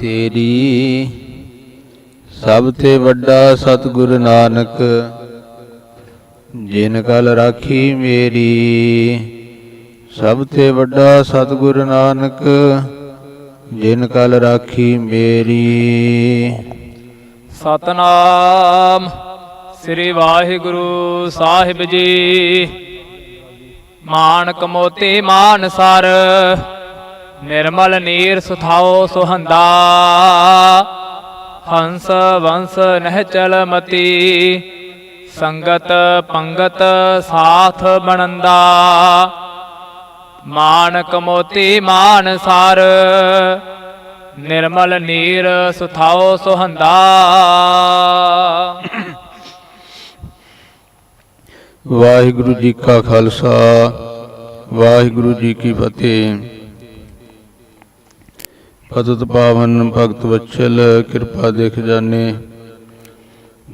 ਤੇਰੀ ਸਭ ਤੇ ਵੱਡਾ ਸਤਿਗੁਰ ਨਾਨਕ, ਜਿਨ ਕਲ ਰਾਖੀ ਮੇਰੀ। ਸਭ ਤੇ ਵੱਡਾ ਸਤਿਗੁਰ ਨਾਨਕ, ਜਿਨ ਕਲ ਰਾਖੀ ਮੇਰੀ। ਸਤਨਾਮ ਸ੍ਰੀ ਵਾਹਿਗੁਰੂ ਸਾਹਿਬ ਜੀ। ਮਾਨਕ ਮੋਤੀ ਮਾਨਸਰ ਨਿਰਮਲ ਨੀਰ ਸੁਥਾਓ ਸੁਹੰਦਾ। ਹੰਸ ਵੰਸ ਨਹਿ ਚਲ ਮਤੀ। ਸੰਗਤ ਪੰਗਤ ਸਾਥ ਬਣੰਦਾ। ਮਾਨਕ ਮੋਤੀ ਮਾਨਸਰ ਨਿਰਮਲ ਨੀਰ ਸੁਥਾਓ ਸੁਹੰਦਾ। ਵਾਹਿਗੁਰੂ ਜੀ ਕਾ ਖਾਲਸਾ, ਵਾਹਿਗੁਰੂ ਜੀ ਕੀ ਫਤਿਹ। ਪਤਿਤ ਪਾਵਨ ਭਗਤ ਵਛਲ ਕਿਰਪਾ ਦੇਖ ਜਾਣੇ।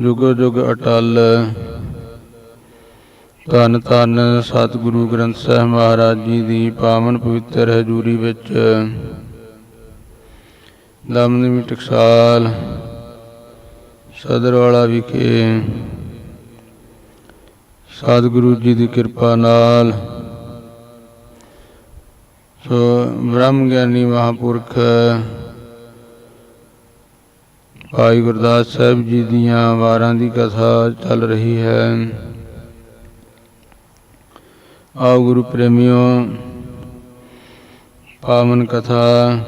ਜੁਗ ਜੁਗ ਅਟਲ। ਧੰਨ ਧੰਨ ਸਤਿਗੁਰੂ ਗ੍ਰੰਥ ਸਾਹਿਬ ਮਹਾਰਾਜ ਜੀ ਦੀ ਪਾਵਨ ਪਵਿੱਤਰ ਹਜ਼ੂਰੀ ਵਿੱਚ। ਦਮਦਮੀ ਟਕਸਾਲ ਸਦਰ ਵਾਲਾ ਵਿਖੇ। ਸਤਿਗੁਰੂ ਜੀ ਦੀ ਕਿਰਪਾ ਨਾਲ। ਬ੍ਰਹਮ ਗਿਆਨੀ ਮਹਾਪੁਰਖ ਭਾਈ ਗੁਰਦਾਸ ਸਾਹਿਬ ਜੀ ਦੀਆਂ ਵਾਰਾਂ ਦੀ ਕਥਾ ਚੱਲ ਰਹੀ ਹੈ। ਆਓ ਗੁਰੂ ਪ੍ਰੇਮਿਓ, ਪਾਵਨ ਕਥਾ।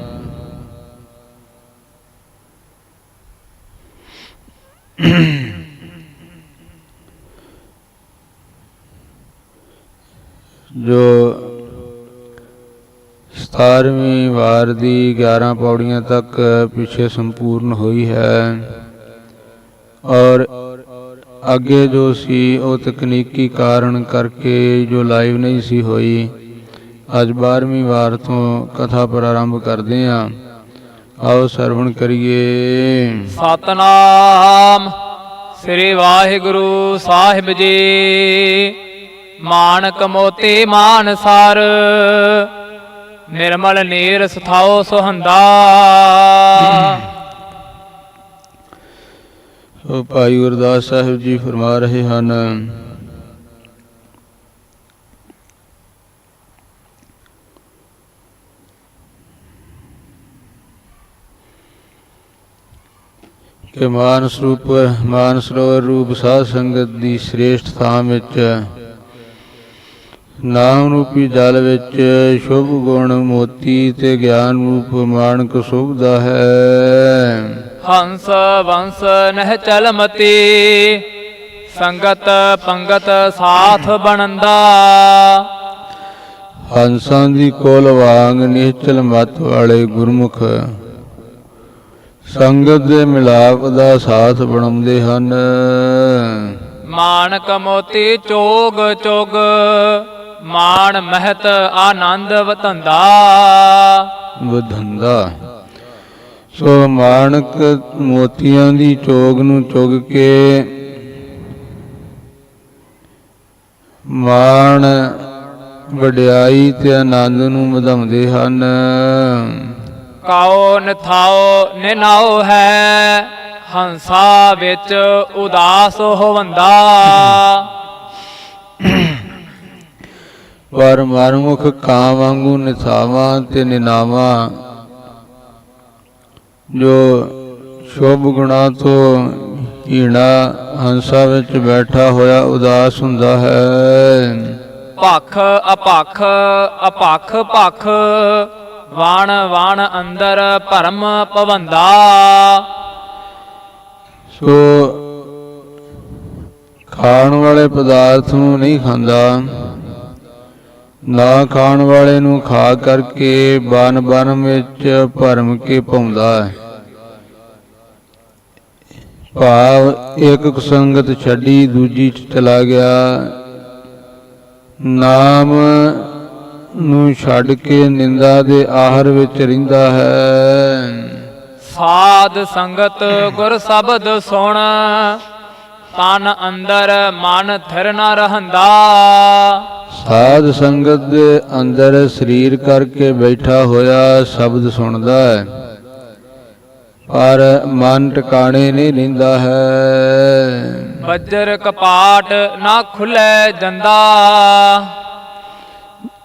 ਜੋ 17ਵੀਂ ਵਾਰ ਦੀ 11 ਪੌੜੀਆਂ ਤੱਕ ਪਿੱਛੇ ਸੰਪੂਰਨ ਹੋਈ ਹੈ। ਔਰ ਅੱਗੇ ਜੋ ਸੀ, ਉਹ ਤਕਨੀਕੀ ਕਾਰਨ ਕਰਕੇ ਜੋ ਲਾਈਵ ਨਹੀਂ ਸੀ ਹੋਈ, ਅੱਜ 12ਵੀਂ ਵਾਰ ਤੋਂ ਕਥਾ ਪ੍ਰਾਰੰਭ ਕਰਦੇ ਹਾਂ। ਆਓ ਸਰਵਣ ਕਰੀਏ। ਸਤਨਾਮ ਸ੍ਰੀ ਵਾਹਿਗੁਰੂ ਸਾਹਿਬ ਜੀ। ਮਾਨਕ ਮੋਤੀ ਮਾਨਸਰ ਨਿਰਮਲ ਨੀਰ ਸੁਥਾਓ ਸੁਹੰਦਾ। ਸੋ ਭਾਈ ਗੁਰਦਾਸ ਸਾਹਿਬ ਜੀ ਫਰਮਾ ਰਹੇ ਹਨ। ਕਿ ਮਾਨ ਸਰੂਪ, ਮਾਨ ਸਰੋਵਰ ਰੂਪ ਸਾਧ ਸੰਗਤ ਦੀ ਸ੍ਰੇਸ਼ਟ ਥਾਂ ਵਿੱਚ ਨਾਮ ਰੂਪੀ ਜਲ ਵਿੱਚ ਸ਼ੁਭ ਗੁਣ ਮੋਤੀ ਤੇ ਗਿਆਨ ਰੂਪ ਮਾਨਕ ਸੁਭਦਾ ਹੈ। ਹੰਸ ਵੰਸ ਨਹਿ ਚਲ ਮਤੀ ਸੰਗਤ ਪੰਗਤ ਸਾਥ ਬਣੰਦਾ। ਹੰਸਾਂ ਦੀ ਕੋਲ ਵਾਂਗ ਨਿਹਚਲ ਮਤ ਵਾਲੇ ਗੁਰਮੁਖ ਸੰਗਤ ਦੇ ਮਿਲਾਪ ਦਾ ਸਾਥ ਬਣਾਉਂਦੇ ਹਨ। ਮਾਨਕ ਮੋਤੀ ਚੋਗ ਚੋਗ ਮਾਨ ਮਹਿਤ ਆਨੰਦ ਵਤੰਦਾ ਵਧੰਦਾ ਸੋ ਮਾਣਕ ਮੋਤੀਆਂ ਦੀ ਚੋਗ ਨੂੰ ਚੁਗ ਕੇ ਮਾਣ ਵਡਿਆਈ ਤੇ ਆਨੰਦ ਨੂੰ ਵਧਾਉਂਦੇ ਹਨ। ਕਾਉ ਨਥਾਉ ਨਿਨਾਉ ਹੈ ਹੰਸਾ ਵਿੱਚ ਉਦਾਸ ਹੋਵੰਦਾ। ਪਰ ਮਨਮੁਖ ਕਾਂ ਵਾਂਗੂ ਨਿਥਾਵਾਂ ਤੇ ਨਿਨਾਵਾਂ ਜੋ ਸ਼ੁਭ ਗੁਣਾ ਤੋਂ ਹੀਣਾ ਹੰਸਾ ਵਿੱਚ ਬੈਠਾ ਹੋਇਆ ਉਦਾਸ ਹੁੰਦਾ ਹੈ। ਭਖ ਅਪਖ ਅਪਖ ਭਖ ਵਾਣ ਵਾਣ ਅੰਦਰ ਭਰਮ ਪਵੰਦਾ ਸੋ ਖਾਣ ਵਾਲੇ ਪਦਾਰਥ ਨੂੰ ਨਹੀਂ ਖਾਂਦਾ। ਨਾ ਖਾਣ ਵਾਲੇ ਨੂੰ ਖਾ ਕਰਕੇ ਬਨ ਬਨ ਵਿੱਚ ਭਰਮ ਕੇ ਪਾਉਂਦਾ ਹੈ। ਭਾਵ ਇੱਕ ਕੁਸੰਗਤ ਛੱਡੀ ਦੂਜੀ ਚ ਚਲਾ ਗਿਆ। ਨਾਮ ਨੂੰ ਛੱਡ ਕੇ ਨਿੰਦਾ ਦੇ ਆਹਰ ਵਿੱਚ ਰਹਿੰਦਾ ਹੈ। ਸਾਧ ਸੰਗਤ ਗੁਰ ਸ਼ਬਦ ਸੁਣ, ਤਨ ਅੰਦਰ ਮਨ ਥਿਰ ਨਾ ਰਹੰਦਾ। ਸਾਧ ਸੰਗਤ ਦੇ ਅੰਦਰ ਸਰੀਰ ਕਰਕੇ ਬੈਠਾ ਹੋਇਆ ਸ਼ਬਦ ਸੁਣਦਾ ਹੈ। ਪਰ ਮਨ ਟਿਕਾਣੇ ਨਹੀਂ ਰਹਿੰਦਾ ਹੈ। ਬੱਜਰ ਕਪਾਟ ਨਾ ਖੁੱਲੇ ਜੰਦਾ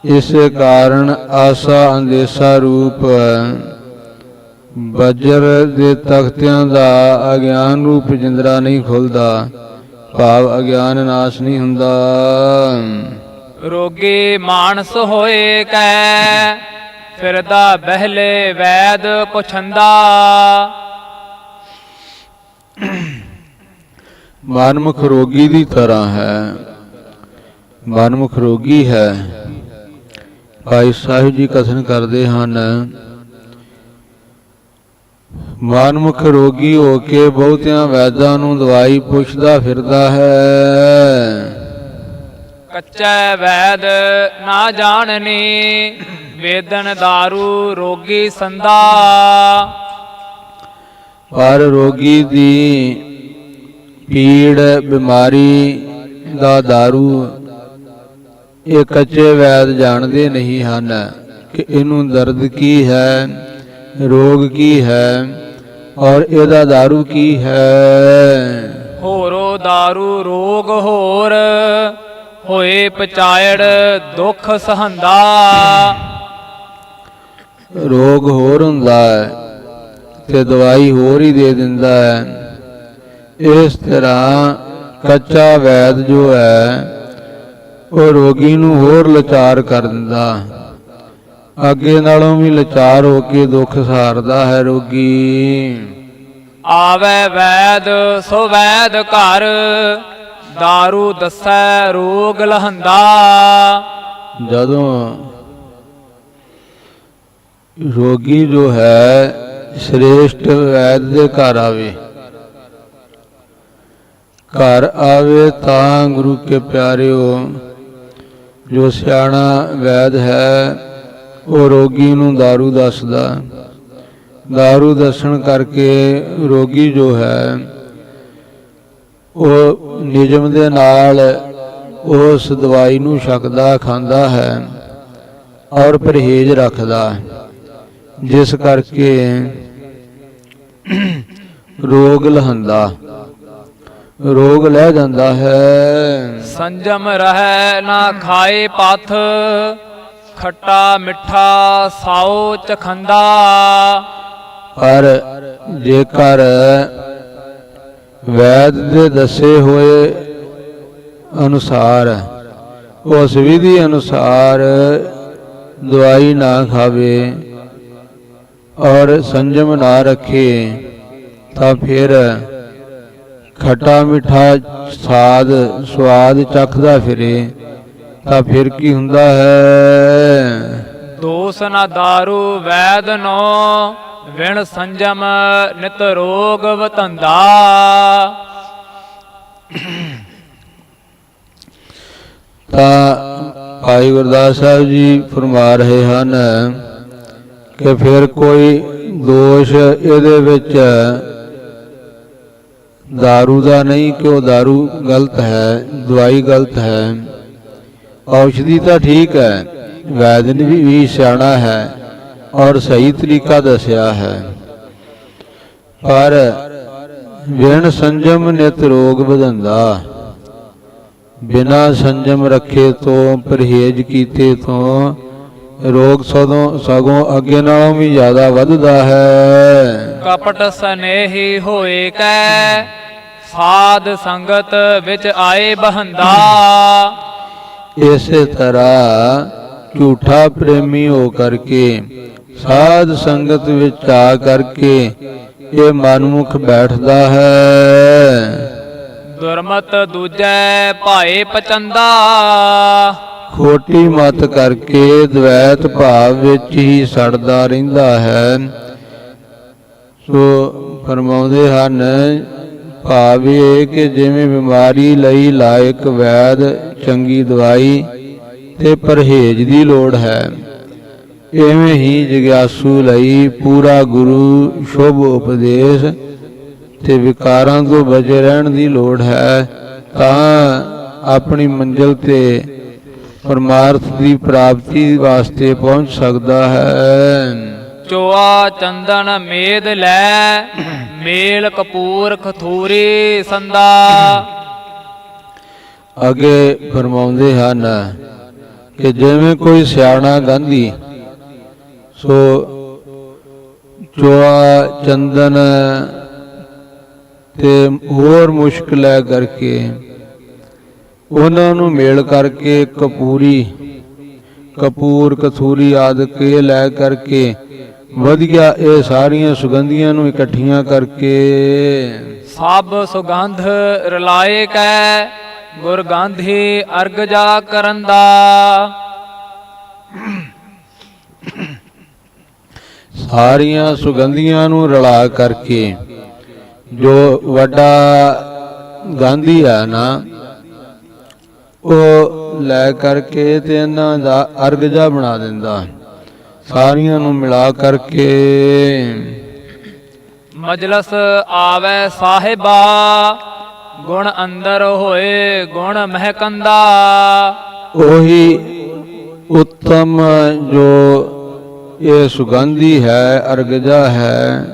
ਇਸ ਕਾਰਨ ਆਸਾ ਅੰਦੇਸਾ ਰੂਪ ਬੱਜਰ ਦੇ ਤਖਤਿਆਂ ਦਾ ਅਗਿਆਨ ਰੂਪ ਜਿੰਦਰਾ ਨਹੀਂ ਖੁੱਲਦਾ। ਭਾਵ ਅਗਿਆਨ ਨਾਸ਼ ਨਹੀਂ ਹੁੰਦਾ। ਰੋਗੀ ਮਾਨਸ ਹੋਏ ਕੈ, ਫਿਰਦਾ ਬਹਿਲੇ ਵੈਦ ਪੁਛੰਦਾ ਮਨਮੁਖ ਰੋਗੀ ਦੀ ਤਰ੍ਹਾਂ ਹੈ, ਮਨਮੁਖ ਰੋਗੀ ਹੈ। ਭਾਈ ਸਾਹਿਬ ਜੀ ਕਥਨ ਕਰਦੇ ਹਨ, ਮਨਮੁਖ ਰੋਗੀ ਹੋ ਕੇ ਬਹੁਤਿਆਂ ਵੈਦਾਂ ਨੂੰ ਦਵਾਈ ਪੁੱਛਦਾ ਫਿਰਦਾ ਹੈ। ਕੱਚਾ ਵੈਦ ਨਾ ਜਾਣਨੀ ਵੇਦਨ दारू ਰੋਗੀ ਸੰਦਾ ਪਰ ਰੋਗੀ ਦੀ ਪੀੜ ਬਿਮਾਰੀ ਦਾ दारू ਇਹ ਕੱਚੇ ਵੈਦ ਜਾਣਦੇ ਨਹੀਂ ਹਨ ਕਿ ਇਹਨੂੰ ਦਰਦ ਕੀ ਹੈ ਰੋਗ ਕੀ ਹੈ ਔਰ ਇਹਦਾ दारू ਕੀ ਹੈ ਹੋਰੋ दारू ਰੋਗ ਹੋਰ ਹੋਏ ਪਚਾਇੜ ਦੁੱਖ ਸਹੰਦਾ। ਰੋਗ ਹੋਰ ਹੁੰਦਾ ਹੈ ਤੇ ਦਵਾਈ ਹੋਰ ਹੀ ਦੇ ਦਿੰਦਾ ਹੈ। ਇਸ ਤਰ੍ਹਾਂ ਕੱਚਾ ਵੈਦ ਜੋ ਹੈ ਉਹ ਰੋਗੀ ਨੂੰ ਹੋਰ ਲਾਚਾਰ ਕਰ ਦਿੰਦਾ। ਅੱਗੇ ਨਾਲੋਂ ਵੀ ਲਾਚਾਰ ਹੋ ਕੇ ਦੁੱਖ ਸਹਾਰਦਾ ਹੈ ਰੋਗੀ। ਆਵੇ ਵੈਦ ਸੋ ਵੈਦ ਘਰ। दारू ਦਸੈ ਰੋਗ ਲਹੰਦਾ ਜਦੋਂ ਰੋਗੀ ਜੋ ਹੈ ਸ੍ਰੇਸ਼ਟ ਵੈਦ ਦੇ ਘਰ ਆਵੇ ਘਰ ਆਵੇ ਤਾਂ ਗੁਰੂ ਕੇ ਪਿਆਰਿਓ ਜੋ ਸਿਆਣਾ ਵੈਦ ਹੈ ਉਹ ਰੋਗੀ ਨੂੰ दारू ਦੱਸਦਾ दारू ਦੱਸਣ ਕਰਕੇ ਰੋਗੀ ਜੋ ਹੈ ਉਹ ਨਿਯਮ ਦੇ ਨਾਲ ਉਸ ਦਵਾਈ ਨੂੰ ਛਕਦਾ ਖਾਂਦਾ ਹੈ ਔਰ ਪਰਹੇਜ਼ ਰੱਖਦਾ ਹੈ। ਜਿਸ ਕਰਕੇ ਰੋਗ ਲਹੰਦਾ ਰੋਗ ਲੈ ਜਾਂਦਾ ਹੈ। ਸੰਜਮ ਰਹਿ ਨਾ ਖਾਏ ਪਥ ਖੱਟਾ ਮਿੱਠਾ ਸਾਉ ਚਖੰਦਾ। ਪਰ ਜੇਕਰ ਵੈਦ ਦੇ ਦੱਸੇ ਹੋਏ ਅਨੁਸਾਰ, ਉਸ ਵਿਧੀ ਅਨੁਸਾਰ ਦਵਾਈ ਨਾ ਖਾਵੇ ਔਰ ਸੰਜਮ ਨਾ ਰੱਖੇ ਤਾਂ ਫਿਰ ਖੱਟਾ ਮਿੱਠਾ ਸਾਦ ਸਵਾਦ ਚੱਖਦਾ ਫਿਰੇ, ਤਾਂ ਫਿਰ ਕੀ ਹੁੰਦਾ ਹੈ? ਦੋਸ ਨਾ दारू ਵੈਦ ਨੋ ਵਿਣ ਸੰਜਮ ਨਿਤ ਰੋਗ ਵਤੰਦਾ ਤਾਂ ਭਾਈ ਗੁਰਦਾਸ ਸਾਹਿਬ ਜੀ ਫਰਮਾ ਰਹੇ ਹਨ ਕਿ ਫਿਰ ਕੋਈ ਦੋਸ਼ ਇਹਦੇ ਵਿੱਚ दारू ਦਾ ਨਹੀਂ ਕਿ ਉਹ दारू ਗਲਤ ਹੈ ਦਵਾਈ ਗਲਤ ਹੈ ਔਸ਼ਧੀ ਤਾਂ ਠੀਕ ਹੈ ਵੈਦ ਨੇ ਵੀ ਵੀ ਸਿਆਣਾ ਹੈ ਔਰ ਸਹੀ ਤਰੀਕਾ ਦੱਸਿਆ ਹੈ। ਪਰ ਵਿਣ ਸੰਜਮ ਨਿਤ ਰੋਗ ਵਧੰਦਾ। ਬਿਨਾ ਸੰਜਮ ਰੱਖੇ ਤੋਂ ਪਰਹੇਜ਼ ਕੀਤੇ ਤੋਂ ਰੋਗ ਸਦੋਂ ਸਗੋਂ ਅੱਗੇ ਨਾਲੋਂ ਵੀ ਜ਼ਿਆਦਾ ਵੱਧਦਾ ਹੈ। ਕਪਟ ਸਨੇਹੀ ਹੋਏ ਕੈ ਸਾਧ ਸੰਗਤ ਵਿੱਚ ਆਏ ਬਹੰਦਾ। ਇਸੇ ਤਰ੍ਹਾਂ ਝੂਠਾ ਪ੍ਰੇਮੀ ਹੋ ਕਰਕੇ ਸਾਧ ਸੰਗਤ ਵਿੱਚ ਆ ਕਰਕੇ ਇਹ ਮਨਮੁਖ ਬੈਠਦਾ ਹੈ। ਦੁਰਮਤ ਦੂਜੈ ਭਾਏ ਪਚੰਦਾ। ਖੋਟੀ ਮਤ ਕਰਕੇ ਦ્વੈਤ ਭਾਵ ਵਿੱਚ ਹੀ ਸੜਦਾ ਰਹਿੰਦਾ ਹੈ। ਸੋ ਫਰਮਾਉਂਦੇ ਹਨ ਭਾਵ ਇਹ ਕਿ ਜਿਵੇਂ ਬਿਮਾਰੀ ਲਈ ਲਾਇਕ ਵੈਦ ਚੰਗੀ ਦਵਾਈ ਤੇ ਪਰਹੇਜ਼ ਦੀ ਲੋੜ ਹੈ। ਐਵੇਂ ਹੀ ਜਿਗਿਆਸੂ ਲਈ ਪੂਰਾ ਗੁਰੂ ਸ਼ੁਭ ਉਪਦੇਸ਼ ਤੇ ਵਿਕਾਰਾਂ ਤੋਂ ਬਚੇ ਰਹਿਣ ਦੀ ਲੋੜ ਹੈ ਤਾਂ ਆਪਣੀ ਮੰਜ਼ਿਲ ਤੇ ਪਰਮਾਰਥ ਦੀ ਪ੍ਰਾਪਤੀ ਵਾਸਤੇ ਪਹੁੰਚ ਸਕਦਾ ਹੈ। ਚੋਆ ਚੰਦਨ ਮੇਦ ਲੈ ਮੇਲ ਕਪੂਰ ਖਥੂਰੀ ਸੰਦਾ। ਅੱਗੇ ਫਰਮਾਉਂਦੇ ਹਨ ਕਿ ਜਿਵੇਂ ਕੋਈ ਸਿਆਣਾ ਗਾਂਧੀ ਸੋ ਚੋਆ ਚੰਦਨ ਤੇ ਹੋਰ ਮੁਸ਼ਕਲ ਕਰਕੇ ਉਹਨਾਂ ਨੂੰ ਮੇਲ ਕਰਕੇ ਕਪੂਰੀ, ਕਪੂਰ ਕਥੂਰੀ ਆਦਿਕ ਇਹ ਲੈ ਕਰਕੇ ਵਧੀਆ ਇਹ ਸਾਰੀਆਂ ਸੁਗੰਧੀਆਂ ਨੂੰ ਇਕੱਠੀਆਂ ਕਰਕੇ ਸਭ ਸੁਗੰਧ ਰਲਾਏ ਕੈ, ਗੁਰ ਅਰਗ ਜਾ ਕਰਨ ਦਾ। ਸਾਰੀਆਂ ਸੁਗੰਧੀਆਂ ਨੂੰ ਰਲਾ ਕਰਕੇ ਜੋ ਵੱਡਾ ਗਾਂਧੀ ਹੈ ਨਾ ਉਹ ਲੈ ਕਰਕੇ ਤੇ ਇਹਨਾਂ ਦਾ ਅਰਗਜਾ ਬਣਾ ਦਿੰਦਾ। ਸਾਰੀਆਂ ਨੂੰ ਮਿਲਾ ਕਰਕੇ ਮਜਲਸ ਆਵੇ ਸਾਹਿਬਾ ਗੁਣ ਅੰਦਰ ਹੋਏ ਗੁਣ ਮਹਿਕੰਦਾ। ਉਹੀ ਉੱਤਮ ਜੋ ਇਹ ਸੁਗੰਧੀ ਹੈ ਅਰਗਜਾ ਹੈ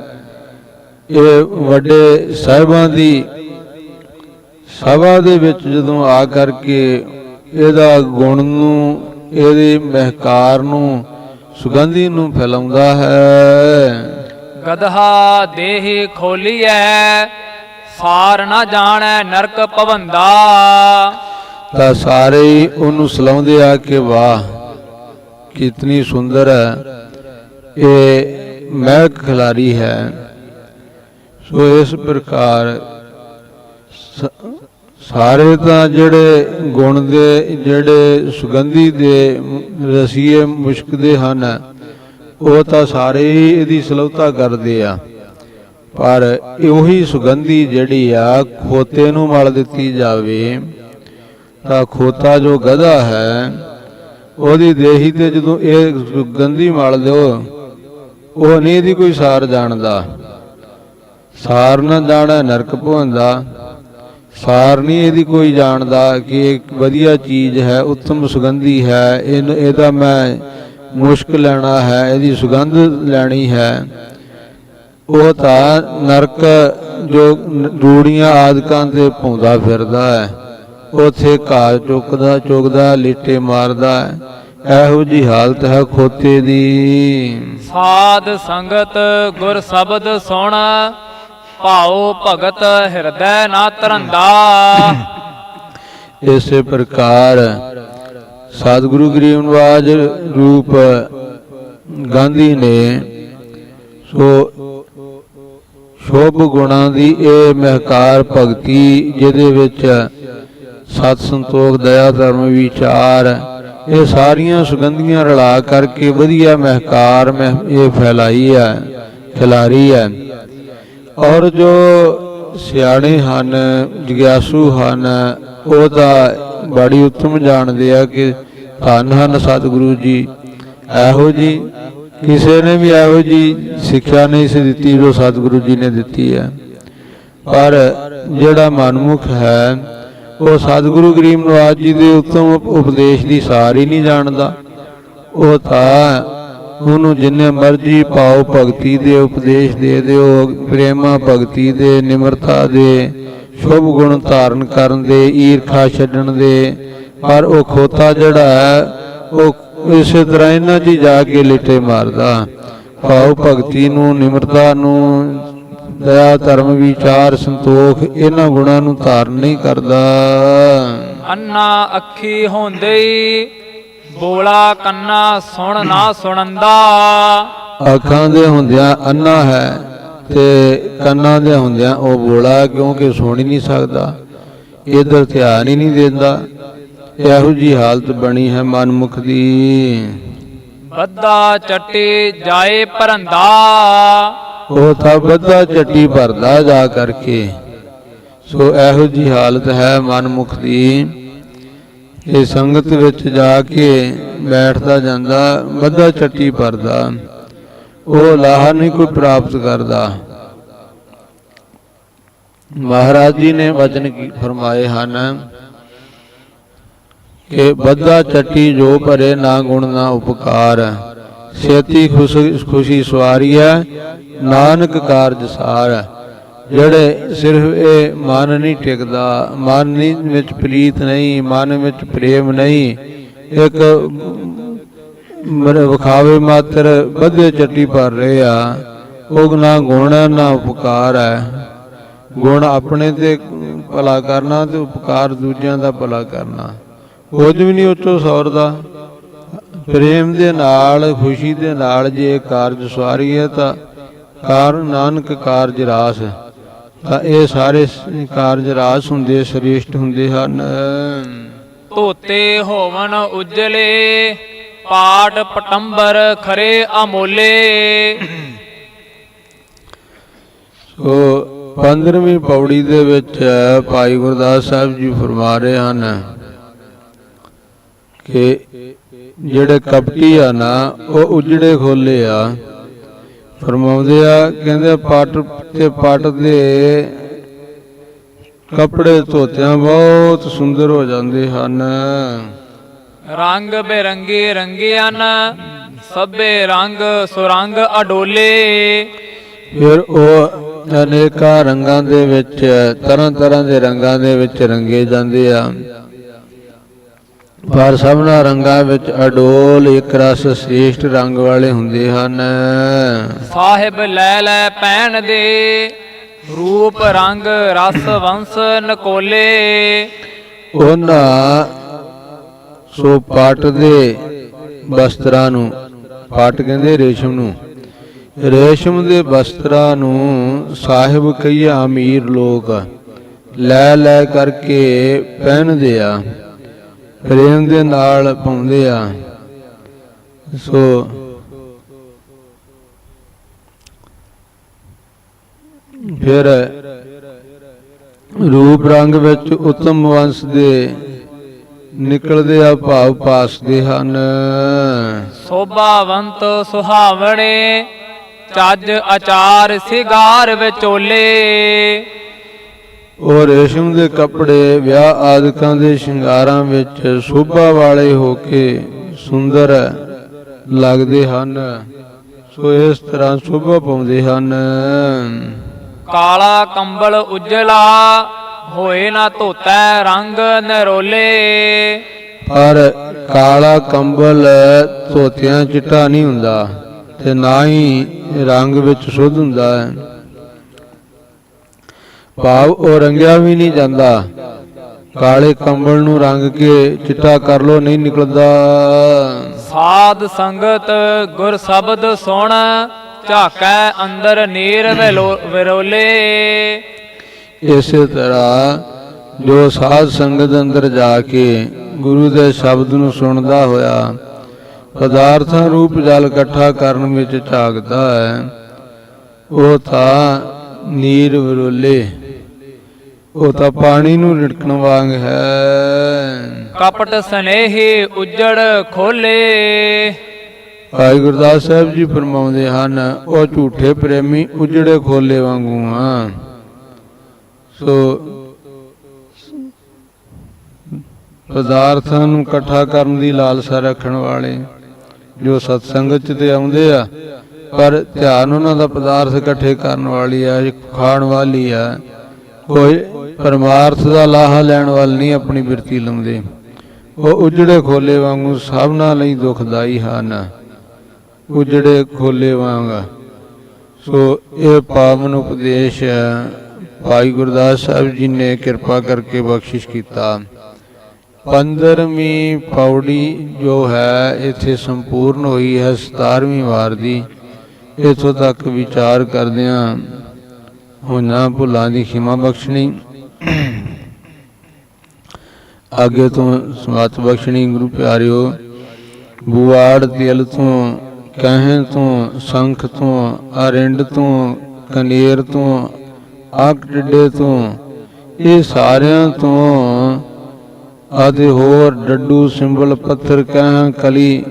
ਇਹ ਵੱਡੇ ਸਾਹਿਬਾਂ ਦੀ ਸਭਾ ਦੇ ਵਿੱਚ ਜਦੋਂ ਆ ਕਰਕੇ ਇਹਦਾ ਗੁਣ ਨੂੰ ਇਹਦੀ ਮਹਿਕਾਰ ਨੂੰ ਸੁਗੰਧੀ ਨੂੰ ਫੈਲਾਉਂਦਾ ਹੈ। ਗਦਹਾ ਦੇਹ ਖੋਲੀਐ ਸਾਰ ਨਾ ਜਾਣੈ ਨਰਕ ਭਵੰਦਾ। ਤਾਂ ਸਾਰੇ ਉਹਨੂੰ ਸਲਾਉਂਦੇ ਆ ਕਿ ਵਾਹ ਕਿਤਨੀ ਸੁੰਦਰ ਹੈ। ਇਹ ਮਹਿਕ ਖਿਲਾਰੀ ਹੈ। ਸੋ ਇਸ ਪ੍ਰਕਾਰ ਸਾਰੇ ਤਾਂ ਜਿਹੜੇ ਗੁਣ ਦੇ, ਜਿਹੜੇ ਸੁਗੰਧੀ ਦੇ ਰਸੀਏ ਮੁਸ਼ਕਦੇ ਹਨ, ਉਹ ਤਾਂ ਸਾਰੇ ਹੀ ਇਹਦੀ ਸਲਾਹਤਾ ਕਰਦੇ ਆ। ਪਰ ਉਹੀ ਸੁਗੰਧੀ ਜਿਹੜੀ ਆ, ਖੋਤੇ ਨੂੰ ਮਲ ਦਿੱਤੀ ਜਾਵੇ, ਤਾਂ ਖੋਤਾ ਜੋ ਗਧਾ ਹੈ, ਉਹਦੀ ਦੇਹੀ ਤੇ ਜਦੋਂ ਇਹ ਸੁਗੰਧੀ ਮਲ ਦਿਓ ਉਹ ਨਹੀਂ ਇਹਦੀ ਕੋਈ ਸਾਰ ਜਾਣਦਾ। ਸਾਰ ਨਾ ਜਾਣਾ, ਨਰਕ ਭਵੰਦਾ। ਸਾਰ ਨਹੀਂ ਇਹਦੀ ਕੋਈ ਜਾਣਦਾ ਕਿ ਇੱਕ ਵਧੀਆ ਚੀਜ਼ ਹੈ, ਉੱਤਮ ਸੁਗੰਧੀ ਹੈ। ਇਹਨੂੰ ਇਹਦਾ ਮੈਂ ਮੁਸ਼ਕ ਲੈਣਾ ਹੈ, ਇਹਦੀ ਸੁਗੰਧ ਲੈਣੀ ਹੈ। ਉਹ ਤਾਂ ਨਰਕ ਜੋ ਨ- ਰੂੜੀਆਂ ਆਦਿਕਾਂ ਤੇ ਪਾਉਂਦਾ ਫਿਰਦਾ ਹੈ। ਉਥੇ ਘਾਹ ਚੁੱਕਦਾ ਚੁੱਕਦਾ, ਲੀਟੇ ਮਾਰਦਾ ਹੈ। ਇਹੋ ਜੀ ਹਾਲਤ ਹੈ ਖੋਤੇ ਦੀ। ਸਾਧ ਸੰਗਤ ਗੁਰ ਸ਼ਬਦ ਸੁਣ ਭਾਉ ਭਗਤ ਹਿਰਦੈ ਨਾ ਤਰੰਦਾ ਇਸੇ ਪ੍ਰਕਾਰ ਸਤਿਗੁਰੂ ਗਰੀਬ ਨਿਵਾਜ ਰੂਪ ਗਾਂਧੀ ਨੇ ਸੋ ਸ਼ੋਭ ਗੁਣਾਂ ਦੀ ਇਹ ਮਹਕਾਰ ਭਗਤੀ ਜਿਹਦੇ ਵਿੱਚ ਸਤ ਸੰਤੋਖ ਦਇਆ ਧਰਮ ਵਿਚਾਰ ਇਹ ਸਾਰੀਆਂ ਸੁਗੰਧੀਆਂ ਰਲਾ ਕਰਕੇ ਵਧੀਆ ਮਹਿਕਾਰ ਮਹਿ, ਇਹ ਫੈਲਾਈ ਹੈ ਖਿਲਾਰੀ ਹੈ ਔਰ ਜੋ ਸਿਆਣੇ ਹਨ, ਜਿਗਿਆਸੂ ਹਨ, ਉਹ ਤਾਂ ਬੜੀ ਉੱਤਮ ਜਾਣਦੇ ਆ ਕਿ ਧੰਨ ਹਨ ਸਤਿਗੁਰੂ ਜੀ। ਇਹੋ ਜੀ ਕਿਸੇ ਨੇ ਵੀ ਇਹੋ ਜੀ ਸਿੱਖਿਆ ਨਹੀਂ ਸੀ ਦਿੱਤੀ ਜੋ ਸਤਿਗੁਰੂ ਜੀ ਨੇ ਦਿੱਤੀ ਹੈ ਪਰ ਜਿਹੜਾ ਮਨਮੁਖ ਹੈ ਉਹ ਸਤਿਗੁਰੂ ਗਰੀਬ ਨਵਾਜ ਜੀ ਦੇ ਉੱਤਮ ਉਪਦੇਸ਼ ਦੀ ਸਾਰ ਹੀ ਨਹੀਂ ਜਾਣਦਾ। ਉਹ ਤਾਂ ਉਹਨੂੰ ਜਿੰਨੇ ਮਰਜ਼ੀ ਪਾਓ ਭਗਤੀ ਦੇ ਉਪਦੇਸ਼ ਦੇ ਦਿਓ, ਪ੍ਰੇਮਾ ਭਗਤੀ ਦੇ, ਨਿਮਰਤਾ ਦੇ, ਸ਼ੁਭ ਗੁਣ ਧਾਰਨ ਕਰਨ ਦੇ, ਈਰਖਾ ਛੱਡਣ ਦੇ। ਪਰ ਉਹ ਖੋਤਾ ਜਿਹੜਾ ਹੈ, ਉਹ ਇਸੇ ਤਰ੍ਹਾਂ ਇਹਨਾਂ 'ਚ ਜਾ ਕੇ ਲਿਟੇ ਮਾਰਦਾ। ਭਾਵ ਭਗਤੀ ਨੂੰ, ਨਿਮਰਤਾ ਨੂੰ ਦਇਆ ਧਰਮ ਵਿਚਾਰ ਸੰਤੋਖ ਇਹਨਾਂ ਗੁਣਾਂ ਨੂੰ ਧਾਰਨ ਨਹੀਂ ਕਰਦਾ। ਅੰਨਾ ਅੱਖੀ ਹੁੰਦੇ ਬੋਲਾ ਕੰਨਾ ਸੁਣ ਨਾ ਸੁਣੰਦਾ। ਅੱਖਾਂ ਦੇ ਹੁੰਦਿਆਂ ਅੰਨਾ ਹੈ ਤੇ ਕੰਨਾਂ ਦੇ ਹੁੰਦਿਆਂ ਉਹ ਬੋਲਾ ਕਿਉਂਕਿ ਸੁਣ ਹੀ ਨਹੀਂ ਸਕਦਾ। ਇਧਰ ਧਿਆਨ ਹੀ ਨਹੀਂ ਦਿੰਦਾ। ਇਹੋ ਜੀ ਹਾਲਤ ਬਣੀ ਹੈ ਮਨਮੁਖ ਦੀ। ਬੱਦਾ ਚੱਟੀ ਜਾਏ ਪਰੰਦਾ। ਉਹ ਤਾਂ ਬੱਧਾ ਚੱਟੀ ਭਰਦਾ ਜਾ ਕਰਕੇ। ਸੋ ਇਹੋ ਜੀ ਹਾਲਤ ਹੈ ਮਨਮੁਖ ਦੀ। ਇਹ ਸੰਗਤ ਵਿੱਚ ਜਾ ਕੇ ਬੈਠਦਾ ਜਾਂਦਾ ਵੱਧਾ ਚੱਟੀ ਭਰਦਾ। ਉਹ ਲਾਹਾ ਨਹੀਂ ਕੋਈ ਪ੍ਰਾਪਤ ਕਰਦਾ। ਮਹਾਰਾਜ ਜੀ ਨੇ ਵਚਨ ਫਰਮਾਏ ਹਨ ਕਿ ਵੱਧਾ ਚੱਟੀ ਜੋ ਭਰੇ ਨਾ ਗੁਣ ਨਾ ਉਪਕਾਰ। ਛੇਤੀ ਖੁਸ਼- ਖੁਸ਼ੀ ਹੈ ਨਾਨਕ ਕਾਰਜ ਸਾਰ ਜਿਹੜੇ ਸਿਰਫ ਇਹ ਮਨ ਨਹੀਂ ਟਿਕਦਾ ਮਨ ਨਹੀਂ ਵਿੱਚ ਪ੍ਰੀਤ ਨਹੀਂ ਮਨ ਵਿੱਚ ਪ੍ਰੇਮ ਨਹੀਂ ਇੱਕ ਮਰ ਵਿਖਾਵੇ ਮਾਤਰ ਵਧੇ ਚੱਟੀ ਭਰ ਰਹੇ ਆ ਉਹ ਨਾ ਗੁਣ ਹੈ, ਨਾ ਉਪਕਾਰ ਹੈ। ਗੁਣ ਆਪਣੇ ਤੇ ਭਲਾ ਕਰਨਾ ਤੇ ਉਪਕਾਰ ਦੂਜਿਆਂ ਦਾ ਭਲਾ ਕਰਨਾ। ਕੁਝ ਵੀ ਨਹੀਂ ਉਤੋਂ ਸੌਰਦਾ। ਪ੍ਰੇਮ ਦੇ ਨਾਲ ਖੁਸ਼ੀ ਦੇ ਨਾਲ ਜੇ ਕਾਰਜ ਸਵਾਰੀ ਹੈ ਤਾਂ ਕਾਰ ਨਾਨਕ ਕਾਰਜ ਰਾਸ ਤਾਂ ਇਹ ਸਾਰੇ ਕਾਰਜ ਰਾਸ ਹੁੰਦੇ ਸ੍ਰੇਸ਼ਟ ਹੁੰਦੇ ਹਨ। ਧੋਤੇ ਹੋਵਨ ਉਜਲੇ ਪਾਟ ਪਟੰਬਰ ਖਰੇ ਅਮੋਲੇ। ਸੋ 15ਵੀਂ ਪੌੜੀ ਦੇ ਵਿੱਚ ਭਾਈ ਗੁਰਦਾਸ ਸਾਹਿਬ ਜੀ ਫਰਮਾ ਰਹੇ ਹਨ ਕਿ ਜਿਹੜੇ ਕਪਟੀ ਆ ਨਾ ਉਹ ਉਜੜੇ ਖੋਲੇ ਆ। ਫਰਮਾਉਂਦੇ ਆ ਕਹਿੰਦੇ ਪੱਟ ਤੇ ਪੱਟ ਦੇ ਕੱਪੜੇ ਧੋਤਿਆਂ ਬਹੁਤ ਸੁੰਦਰ ਹੋ ਜਾਂਦੇ ਹਨ। ਰੰਗ ਬੇਰੰਗੇ ਰੰਗਿਆਨ ਸਭੇ ਰੰਗ ਸੁਰੰਗ ਅਡੋਲੇ। ਫਿਰ ਉਹ ਅਨੇਕਾਂ ਰੰਗਾਂ ਦੇ ਵਿੱਚ ਤਰ੍ਹਾਂ ਤਰ੍ਹਾਂ ਦੇ ਰੰਗਾਂ ਦੇ ਵਿੱਚ ਰੰਗੇ ਜਾਂਦੇ ਆ। ਪਰ ਸਭਨਾ ਰੰਗਾਂ ਵਿੱਚ ਅਡੋਲ ਇੱਕ ਰਸ ਸ੍ਰੇਸ਼ਟ ਰੰਗ ਵਾਲੇ ਹੁੰਦੇ ਹਨ। ਸਾਹਿਬ ਲੈ ਲੈ ਪੈਣ ਦੇ ਰੂਪ ਰੰਗ ਰਸ ਵੰਸ ਨਕੋਲੇ। ਉਹਨਾਂ ਸੋ ਪਾਟ ਦੇ ਵਸਤਰਾਂ ਨੂੰ ਪਾਟ ਕਹਿੰਦੇ ਰੇਸ਼ਮ ਨੂੰ ਰੇਸ਼ਮ ਦੇ ਵਸਤਰਾਂ ਨੂੰ ਸਾਹਿਬ ਕਈਆ ਅਮੀਰ ਲੋਕ ਲੈ ਲੈ ਕਰਕੇ ਪਹਿਨਦੇ ਆ। ਪ੍ਰੇਮ ਦੇ ਨਾਲ ਪਾਉਂਦੇ ਆ। ਸੋ ਫਿਰ ਰੂਪ ਰੰਗ ਵਿੱਚ ਉਤਮ ਵੰਸ਼ ਦੇ ਨਿਕਲਦੇ ਆ, ਭਾਵ ਪਾਸਦੇ ਹਨ। ਸੋਭਾਵੰਤ ਸੁਹਾਵਣੇ, ਚੱਜ ਆਚਾਰ ਸਿਗਾਰ ਵਿਚੋਲੇ। ਉਹ ਰੇਸ਼ਮ ਦੇ ਕੱਪੜੇ ਵਿਆਹ ਆਦਿਕਾਂ ਦੇ ਸ਼ਿੰਗਾਰਾਂ ਵਿੱਚ ਸ਼ੋਭਾ ਵਾਲੇ ਹੋ ਕੇ ਸੁੰਦਰ ਲੱਗਦੇ ਹਨ। ਸੋ ਇਸ ਤਰ੍ਹਾਂ ਸ਼ੋਭਾ ਪਾਉਂਦੇ ਹਨ। ਕਾਲਾ ਕੰਬਲ ਉਜਲਾ ਹੋਏ ਨਾ ਧੋਤੈ ਰੰਗ ਨਰੋਲੇ। ਪਰ ਕਾਲਾ ਕੰਬਲ ਧੋਤਿਆਂ ਚਿੱਟਾ ਨਹੀਂ ਹੁੰਦਾ ਤੇ ਨਾ ਹੀ ਰੰਗ ਵਿੱਚ ਸੁੱਧ ਹੁੰਦਾ ਹੈ। ਭਾਵ ਉਹ ਰੰਗਿਆ ਵੀ ਨਹੀਂ ਜਾਂਦਾ। ਕਾਲੇ ਕੰਬਲ ਨੂੰ ਰੰਗ ਕੇ ਚਿੱਟਾ ਕਰ ਲੋ ਨਹੀਂ ਨਿਕਲਦਾ। ਸਾਧ ਸੰਗਤ ਗੁਰ ਸ਼ਬਦ ਸੁਣ ਝਾਕੈ ਅੰਦਰ ਨੀਰ ਵਿਰੋਲੇ। ਇਸੇ ਤਰ੍ਹਾਂ ਜੋ ਸਾਧ ਸੰਗਤ ਅੰਦਰ ਜਾ ਕੇ ਗੁਰੂ ਦੇ ਸ਼ਬਦ ਨੂੰ ਸੁਣਦਾ ਹੋਇਆ ਪਦਾਰਥਾਂ ਰੂਪ ਜਲ ਇਕੱਠਾ ਕਰਨ ਵਿੱਚ ਝਾਕਦਾ ਹੈ ਉਹ ਤਾਂ ਨੀਰ ਵਿਰੋਲੇ। ਉਹ ਤਾਂ ਪਾਣੀ ਨੂੰ ਰਿੜਕਣ ਵਾਂਗ ਹੈ। ਕਪਟ ਸਨੇਹੀ ਉਜੜ ਖੋਲੇ। ਭਾਈ ਗੁਰਦਾਸ ਸਾਹਿਬ ਜੀ ਫਰਮਾਉਂਦੇ ਹਨ ਉਹ ਝੂਠੇ ਪ੍ਰੇਮੀ ਉਜੜੇ ਖੋਲੇ ਵਾਂਗੂ ਆ ਸੋ ਪਦਾਰਥਾਂ ਨੂੰ ਇਕੱਠਾ ਕਰਨ ਦੀ ਲਾਲਸਾ ਰੱਖਣ ਵਾਲੇ ਜੋ ਸਤਸੰਗਤ ਚ ਤੇ ਆਉਂਦੇ ਆ ਪਰ ਧਿਆਨ ਉਹਨਾਂ ਦਾ ਪਦਾਰਥ ਇਕੱਠੇ ਕਰਨ ਵਾਲੀ ਆ ਖਾਣ ਵਾਲੀ ਆ। ਕੋਈ ਪਰਮਾਰਥ ਦਾ ਲਾਹਾ ਲੈਣ ਵੱਲ ਨਹੀਂ ਆਪਣੀ ਬਿਰਤੀ ਲਾਉਂਦੇ। ਉਹ ਉਜੜੇ ਖੋਲੇ ਵਾਂਗੂ ਸਭਨਾਂ ਲਈ ਦੁਖਦਾਈ ਹਨ। ਉਜੜੇ ਖੋਲੇ ਵਾਂਗ। ਸੋ ਇਹ ਪਾਵਨ ਉਪਦੇਸ਼ ਭਾਈ ਗੁਰਦਾਸ ਸਾਹਿਬ ਜੀ ਨੇ ਕਿਰਪਾ ਕਰਕੇ ਬਖਸ਼ਿਸ਼ ਕੀਤਾ। 15ਵੀਂ ਪੌੜੀ ਜੋ ਹੈ, ਇੱਥੇ ਸੰਪੂਰਨ ਹੋਈ ਹੈ 17ਵੀਂ ਵਾਰ ਦੀ। ਇਥੋਂ ਤੱਕ ਵਿਚਾਰ ਕਰਦਿਆਂ ਉਹਨਾਂ ਭੁੱਲਾਂ ਦੀ ਖਿਮਾ ਬਖਸ਼ਣੀ। ਅੱਗੇ ਤੋਂ ਸਮਾਤ ਬਖਸ਼ਣੀ ਗੁਰੂ ਪਿਆਰਿਓ, ਬੁਆੜ ਦਿਲ ਤੋਂ, ਕਹਿਣ ਤੋਂ, ਸੰਖ ਤੋਂ, ਅਰਿੰਡ ਤੋਂ, ਕਨੇਰ ਤੋਂ, ਆਕ ਡਿੱਡੇ ਤੋਂ, ਇਹ ਸਾਰਿਆਂ ਤੋਂ ਆਦੇ ਹੋਰ ਡੱਡੂ ਸਿੰਬਲ ਪੱਥਰ ਕਹਿਣ ਕਲੀ,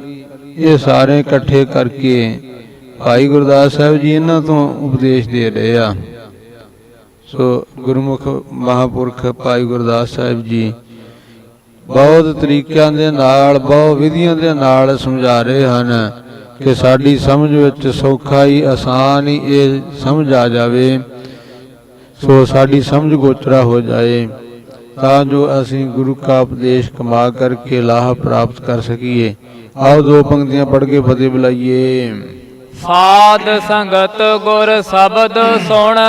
ਇਹ ਸਾਰੇ ਇਕੱਠੇ ਕਰਕੇ ਭਾਈ ਗੁਰਦਾਸ ਸਾਹਿਬ ਜੀ ਇਹਨਾਂ ਤੋਂ ਉਪਦੇਸ਼ ਦੇ ਰਹੇ ਆ। ਸੋ ਗੁਰਮੁਖ ਮਹਾਪੁਰਖ ਭਾਈ ਗੁਰਦਾਸ ਸਾਹਿਬ ਜੀ, ਬਹੁਤ ਤਰੀਕਿਆਂ ਦੇ ਨਾਲ, ਬਹੁਤ ਵਿਧੀਆਂ ਦੇ ਨਾਲ ਸਮਝਾ ਰਹੇ ਹਨ ਕਿ ਸਾਡੀ ਸਮਝ ਵਿੱਚ ਸੌਖਾ ਹੀ ਆਸਾਨ ਹੀ ਇਹ ਸਮਝ ਆ ਜਾਵੇ। ਸੋ ਸਾਡੀ ਸਮਝ ਗੋਚਰਾ ਹੋ ਜਾਏ, ਤਾਂ ਜੋ ਅਸੀਂ ਗੁਰੂ ਕਾ ਉਪਦੇਸ਼ ਕਮਾ ਕਰਕੇ ਲਾਹ ਪ੍ਰਾਪਤ ਕਰ ਸਕੀਏ। ਆਓ ਦੋ ਪੰਕਤੀਆਂ ਪੜ੍ਹ ਕੇ ਫਤਿਹ ਬੁਲਾਈਏ। ਸਾਧ ਸੰਗਤ ਗੁਰ ਸ਼ਬਦ ਸੁਣ।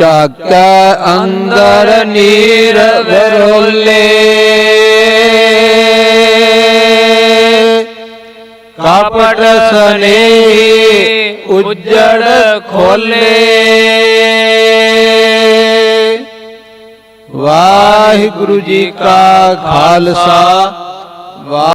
ਝਾਕੈ ਅੰਦਰ ਨੀਰ ਵਿਰੋਲੇ। ਕਪਟ ਸਨੇਹੀ ਉਜੜ ਖੋਲੇ। ਵਾਹਿਗੁਰੂ ਜੀ ਕਾ ਖਾਲਸਾ। ਵਾ